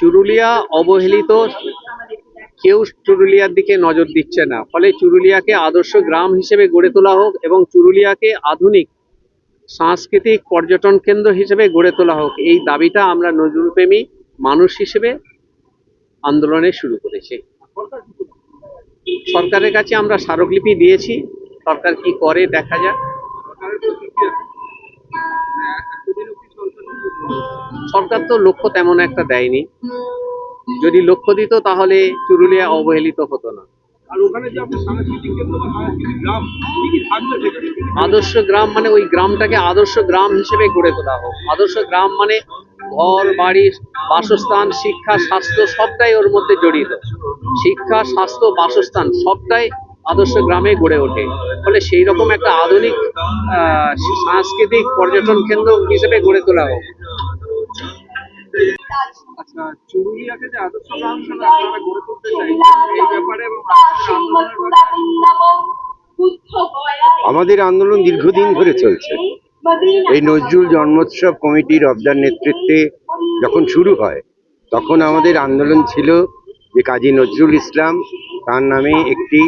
চুরুলিয়া অবহেলিত কেউ চুরুলিয়ার দিকে নজর দিচ্ছে না। ফলে চুরুলিয়াকে আদর্শ গ্রাম হিসেবে গড়ে তোলা হোক এবং চুরুলিয়াকে আধুনিক সাংস্কৃতিক পর্যটন কেন্দ্র হিসেবে গড়ে তোলা হোক, এই দাবিটা আমরা নজরুলপ্রেমী মানুষ হিসেবে আন্দোলনে শুরু করেছি। সরকারের কাছে আমরা স্মারকলিপি দিয়েছি। সরকার কি করে, দেখা যাক। সরকার তো লক্ষ্য তেমন একটা দেয়নি। যদি লক্ষ্য দিত তাহলে চুরুলিয়া অবহেলিত হতো না। আদর্শ গ্রাম মানে ওই গ্রামটাকে আদর্শ গ্রাম হিসেবে গড়ে তোলা হোক। আদর্শ গ্রাম মানে ঘর বাড়ি বাসস্থান শিক্ষা স্বাস্থ্য সবটাই ওর মধ্যে জড়িত। শিক্ষা স্বাস্থ্য বাসস্থান সবটাই আদর্শ গ্রামে গড়ে ওঠে। ফলে সেই রকম একটা আধুনিক আহ, সাংস্কৃতিক পর্যটন কেন্দ্র হিসেবে গড়ে তোলা হোক। আচ্ছা চুরুলিয়াকে যে আদর্শ গ্রাম হিসেবে আপনারা গড়ে তুলতে চাইছেন এই ব্যাপারে এবং আমাদের আন্দোলন দীর্ঘদিন ধরে চলছে। এই নজরুল জন্মোৎসব কমিটির রবদার নেতৃত্বে যখন শুরু হয় তখন আমাদের আন্দোলন ছিল যে কাজী নজরুল ইসলাম তার নামে একটি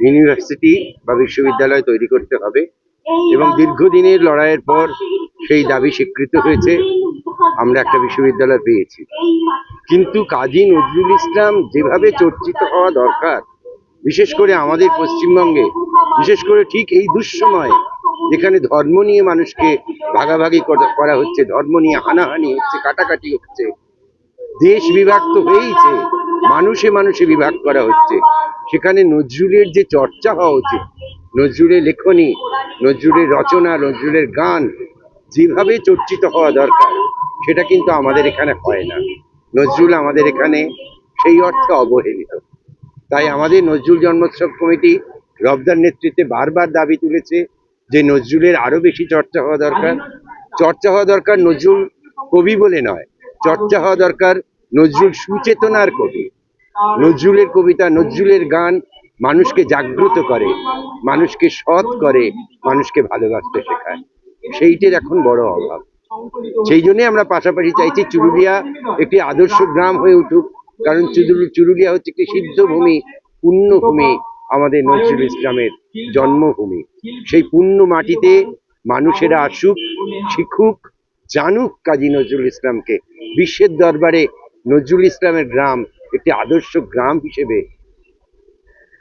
ইউনিভার্সিটি বা বিশ্ববিদ্যালয় তৈরি করতে হবে। এবং দীর্ঘদিনের লড়াইয়ের পর সেই দাবি স্বীকৃত হয়েছে, আমরা একটা বিশ্ববিদ্যালয় পেয়েছি। কিন্তু কাজী নজরুল ইসলাম যেভাবে চর্চিত হওয়া দরকার, বিশেষ করে আমাদের পশ্চিমবঙ্গে, বিশেষ করে ঠিক এই দুঃসময় যেখানে ধর্ম নিয়ে মানুষকে ভাগাভাগি করা- হচ্ছে, ধর্ম নিয়ে হানাহানি হচ্ছে, কাটাকাটি হচ্ছে, দেশ বিভক্ত হয়েইছে মানুষে মানুষে বিভাগ করা হচ্ছে। সেখানে নজরুলের যে চর্চা হওয়া উচিত, নজরুলের লেখনী, নজরুলের রচনা, নজরুলের গান যেভাবে চর্চিত হওয়া দরকার, সেটা কিন্তু আমাদের এখানে হয় না। নজরুল আমাদের এখানে সেই অর্থে অবহেলিত। তাই আমাদের নজরুল জন্মোৎসব কমিটি রবদার নেতৃত্বে বারবার দাবি তুলেছে যে নজরুলের আরও বেশি চর্চা হওয়া দরকার। চর্চা হওয়া দরকার নজরুল কবি বলে নয়, চর্চা হওয়া দরকার নজরুল সুচেতনার কবি। নজরুলের কবিতা, নজরুলের গান মানুষকে জাগ্রত করে, মানুষকে সৎ করে, মানুষকে ভালোবাসতে শেখায়। সেইটির এখন বড় অভাব। সেই জন্যই আমরা পাশাপাশি চাইছি চুরুলিয়া একটি আদর্শ গ্রাম হয়ে উঠুক। কারণ চুরুলিয়া হচ্ছে একটি সিদ্ধভূমি পুণ্যভূমি আমাদের নজরুল ইসলামের জন্মভূমি। সেই পুণ্য মাটিতে মানুষেরা আসুক শিখুক জানুক কাজী নজরুল ইসলামকে। বিশ্বের দরবারে নজরুল ইসলামের গ্রাম একটি আদর্শ গ্রাম হিসেবে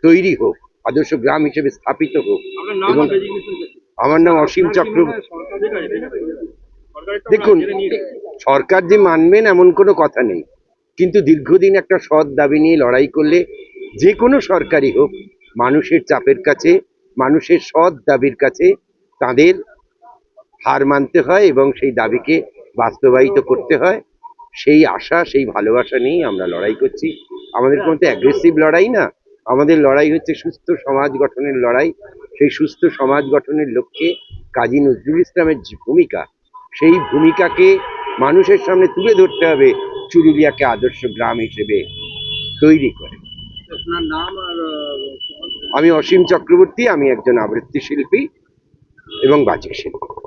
তৈরি হোক আদর্শ গ্রাম হিসেবে স্থাপিত হোক। এবং? আমার নাম অসীম চক্রবর্তী সরকারের কাছে এটা করে দেবে। সরকারের তো দেখুন। সরকার যে মানবেন এমন কোনো কথা নেই। কিন্তু দীর্ঘদিন একটা সৎ দাবি নিয়ে লড়াই করলে যে কোনো সরকারই হোক মানুষের চাপের কাছে মানুষের সৎ দাবির কাছে তাদের হার মানতে হয় এবং সেই দাবিকে বাস্তবায়িত করতে হয়। সেই আশা সেই ভালোবাসা নিয়েই আমরা লড়াই করছি। আমাদের কোনো তো অ্যাগ্রেসিভ লড়াই না। আমাদের লড়াই হচ্ছে সুস্থ সমাজ গঠনের লড়াই। সেই সুস্থ সমাজ গঠনের লক্ষ্যে কাজী নজরুল ইসলামের যে ভূমিকা সেই ভূমিকাকে মানুষের সামনে তুলে ধরতে হবে চুরুলিয়াকে আদর্শ গ্রাম হিসেবে তৈরি করে। আপনার নাম আর আমি অসীম চক্রবর্তী আমি একজন আবৃত্তি শিল্পী এবং বাচিক শিল্পী।